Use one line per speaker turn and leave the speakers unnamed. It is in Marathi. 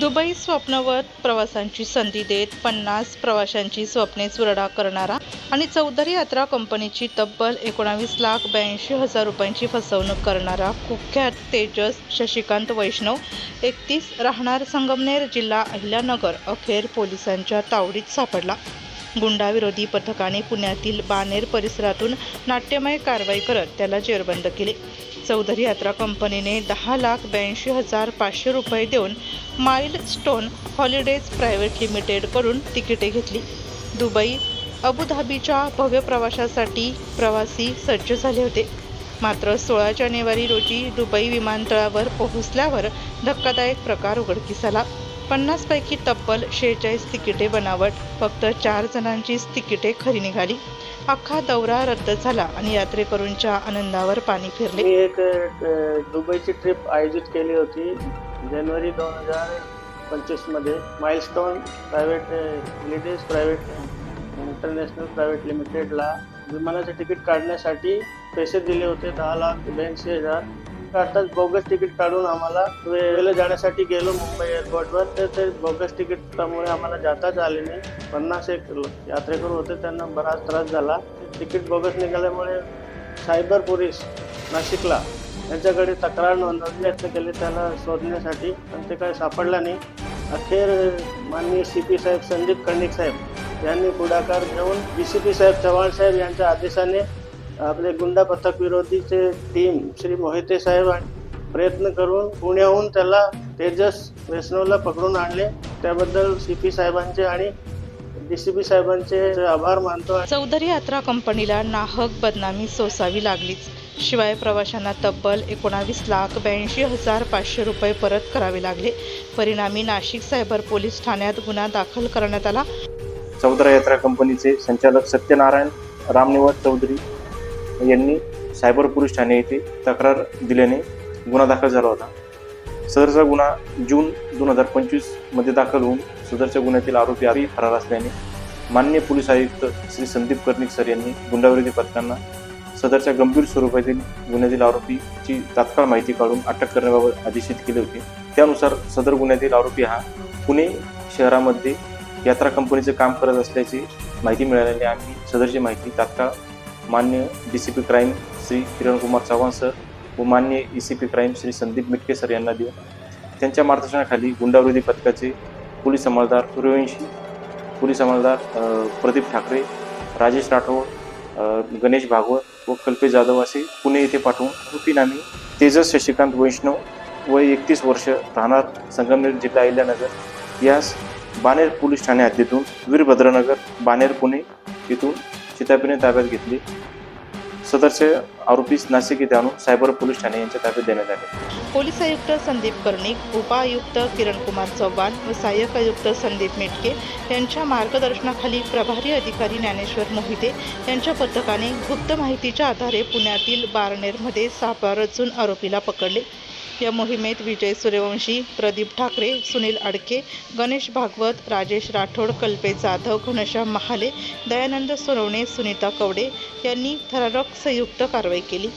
दुबई स्वप्नवत प्रवासांची संधी देत पन्नास प्रवाशांची स्वप्ने चुरडा करणारा आणि चौधरी यात्रा कंपनीची तब्बल एकोणावीस लाख ब्याऐंशी हजार रुपयांची फसवणूक करणारा कुख्यात तेजस शशिकांत वैष्णव एकतीस राहणार संगमनेर जिल्हा अहिल्यानगर अखेर पोलिसांच्या तावडीत सापडला. गुंडाविरोधी पथकाने पुण्यातील बानेर परिसरातून नाट्यमय कारवाई करत त्याला जेरबंद केले. चौधरी यात्रा कंपनीने दहा लाख ब्याऐंशी हजार पाचशे रुपये देऊन माइल स्टोन हॉलिडेज प्रायव्हेट लिमिटेडकडून तिकिटे घेतली. दुबई अबुधाबीच्या भव्य प्रवासासाठी प्रवासी सज्ज झाले होते. मात्र सोळा जानेवारी रोजी दुबई विमानतळावर पोहोचल्यावर धक्कादायक प्रकार उघडकीस आला. पन्नासपैकी तब्बल शेहेचाळीस तिकिटे बनावट फक्त चार जणांचीच तिकिटे खरी निघाली. अख्खा दौरा रद्द झाला आणि यात्रेकरूंच्या आनंदावर पाणी फिरले.
मी एक दुबईची ट्रिप आयोजित केली होती जानेवारी दोन हजार पंचवीसमध्ये माइलस्टोन प्रायव्हेट लिडीज प्रायव्हेट इंटरनॅशनल प्रायव्हेट लिमिटेडला विमानाचे तिकीट काढण्यासाठी पैसे दिले होते दहा लाख ब्याऐंशी हजार. काढताच बोगस तिकीट काढून आम्हाला वेळेला जाण्यासाठी गेलो मुंबई एअरपोर्टवर तर ते बोगस तिकीटामुळे आम्हाला जाताच आले नाही. पन्नास एक यात्रेकरू होते. त्यांना बराच त्रास झाला. तिकीट बोगस निघाल्यामुळे सायबर पोलीस नाशिकला यांच्याकडे तक्रार नोंदवली प्रयत्न केले. त्याला शोधण्यासाठी पण ते काही सापडला नाही. अखेर माननीय सी पी साहेब संदीप कर्णिक साहेब यांनी पुढाकार घेऊन डी सी पी साहेब चव्हाण साहेब यांच्या आदेशाने आपले गुंडा पथक विरोधीचे टीम श्री मोहिते साहेब प्रयत्न करून पुण्याहून त्याला तेजस वैष्णवला पकडून आणले. त्याबद्दल सी पी साहेबांचे आणि डी सी पी साहेबांचे आभार मानतो
चौधरी यात्रा कंपनीला नाहक बदनामी सोसावी लागलीच. शिवाय प्रवाशांना तब्बल एकोणावीस लाख ब्याऐंशी हजार पाचशे रुपये परत करावे लागले. परिणामी नाशिक सायबर पोलीस ठाण्यात गुन्हा दाखल करण्यात आला.
चौधरा यात्रा कंपनीचे संचालक सत्यनारायण रामनिवास चौधरी यांनी सायबर पोलीस ठाणे येथे तक्रार दिल्याने गुन्हा दाखल झाला होता. सदरचा गुन्हा जून दोन हजार पंचवीसमध्ये दाखल होऊन सदरच्या गुन्ह्यातील आरोपी आधी फरार असल्याने मान्य पोलीस आयुक्त श्री संदीप कर्णिक सर यांनी गुंडाविरोधी पथकांना सदरच्या गंभीर स्वरूपातील गुन्ह्यातील आरोपीची तात्काळ माहिती काढून अटक करण्याबाबत आदेशित केले होते. त्यानुसार सदर गुन्ह्यातील आरोपी हा पुणे शहरामध्ये यात्रा कंपनीचे काम करत असल्याची माहिती मिळाल्याने आम्ही सदरची माहिती तात्काळ मान्य D C P crime Shri Kirankumar Chavan sir व मान्य E C P crime Shri Sandeep Mitke sir यांना देऊन त्यांच्या मार्गदर्शनाखाली गुंडाविरोधी पथकाचे पोलीस अंमलदार सूर्यवंशी पोलीस अंमलदार प्रदीप ठाकरे राजेश राठोड गणेश भागवत व कल्पेश जाधव असे पुणे येथे पाठवून आरोपींना आम्ही तेजस शशिकांत वैष्णव वय एकतीस वर्ष राहणार संगमनेर जिल्हा अहिल्यानगर यास बानेर पोलीस ठाणे हद्दीतून वीरभद्रनगर बानेर पुणे येथून चितापीने ताब्यात घेतली. सदरचे आरोपीस नाशिक येथे आणून सायबर पोलीस ठाणे यांच्या ताब्यात देण्यात आले.
पोलीस आयुक्त संदीप कर्णिक उपआयुक्त किरणकुमार चव्हाण व सहाय्यक आयुक्त संदीप मेटके यांच्या मार्गदर्शनाखाली प्रभारी अधिकारी ज्ञानेश्वर मोहिते यांच्या पथकाने गुप्त माहितीच्या आधारे पुण्यातील बारनेरमध्ये सापळा रचून आरोपीला पकडले. या मोहिमेत विजय सूर्यवंशी प्रदीप ठाकरे सुनील अडके गणेश भागवत राजेश राठोड कल्पे जाधव घनश्याम महाले दयानंद सोनवणे सुनीता कवडे यांनी थरारक संयुक्त कारवाई केली.